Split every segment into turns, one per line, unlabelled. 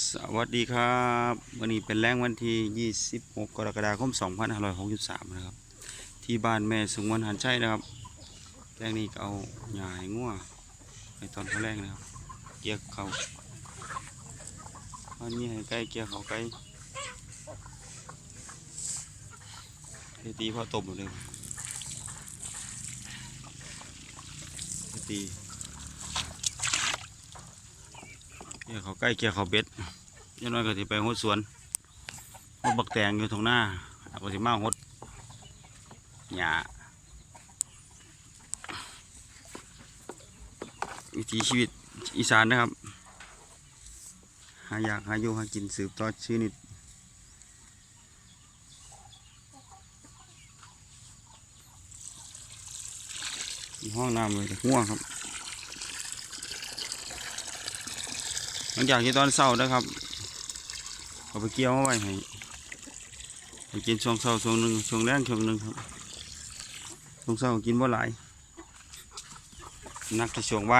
สวัสดีครับ วันนี้เป็นแรงวันที่ 26 กรกฎาคม 2563 นะครับ ที่บ้านแม่สงวนหันชัยนะครับแรงนี้ก็เอาหญ้าให้งัวในตอนเขาแรงนะครับ เกี่ยเขาอันนี้ให้ไก่เกี่ยเขาไก่เทตีพ่อตบหมดเลยเทตี เกี่ยวเขาใกล้เกี่ยวเขาเบ็ดยังน้อยก็สิไปหดสวนหดบักแตงอยู่ตรงหน้าก็สิมาหดหญ้าวิถีชีวิตอีสานนะครับ หาอยากหาอยู่หากินสืบต่อชีวิตห้องน้ำเลยแต่ง่วงครับ หลังจากที่ตอนเศร้านะครับเอาไปเกี่ยวมาไว้ให้ให้กินช่วงเศร้าช่วงหนึ่งช่วงแรงช่วงหนึ่งครับช่วงเศร้ากินบ่หลายนักที่ช่วงใบ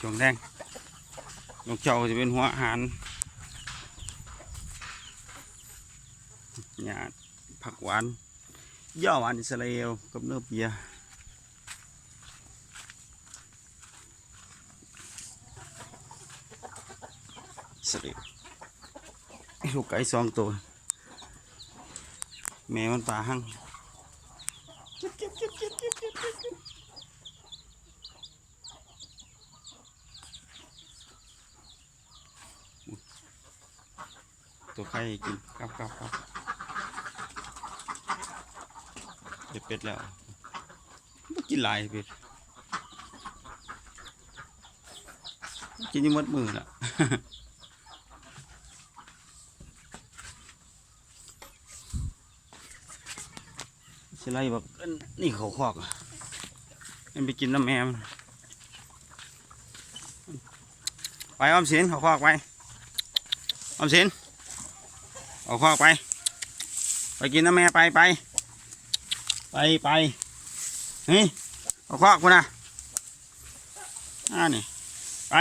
ช่วงแรงนกเจ้าจะเป็นหัวอาหารหยาดผักหวานย่อหวานอิสราเอลกับเนื้อเปีย สลิดลูกไก่สองตัว แม่มันป่าหั่งตัวไก่กินครับครับครับเดี๋เป็ดแล้วกินลายเป็ดกินยังมัดมือละ สิไล่แบบนี่เขาคอกอะมันไปกินน้ำแมมนไปออมสินเขาคอกไปออมสินเขาคอกไป ไปกินน้ำแม่ไปไปไปไปนี่เขาคอกคุณนะอ่านี่ไป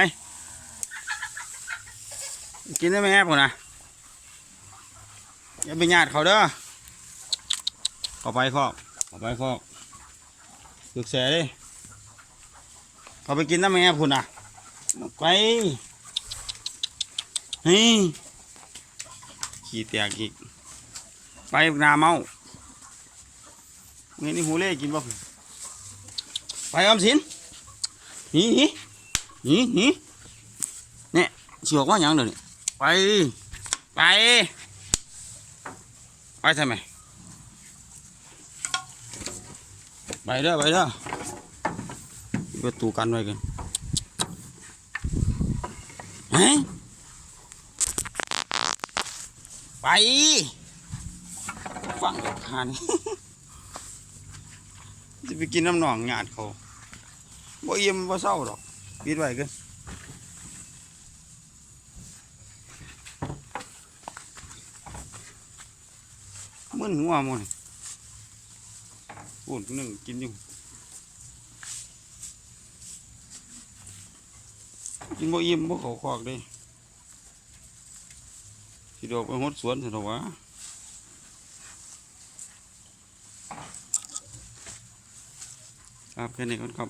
กินน้ำแม่คุณนะอย่าไปญาติเขาเด้อ เข้าไปคอกเข้าไปคอกตึกแสดิเขาไปกินน้ำแม่พุ่นอะไปนี่ขี้แตกอีก ไปนาเมาเงี้ยนี่หูเล่กินบ่ไปออมสินนีหนีหนีหนีเนี่ยสิออกว่ายังเดี๋ยวนี้ไป ไป ไปทำไม ไปเด้อไปเด้อปิดประตูกันไว้กันเฮ้ไปฟังกับคันจะไปกินน้ำหนองหยาดเขาบ่เยี่ยมบ่เศร้าดอกปิดไว้กันมึนหัวมัน ปุ่นนึ่งกินอยู่กินบ่อิ่มบ่เขาคอกเลยสิดอกไปหดสวนสิดอกวะครับแค่นี้ก่อนครับ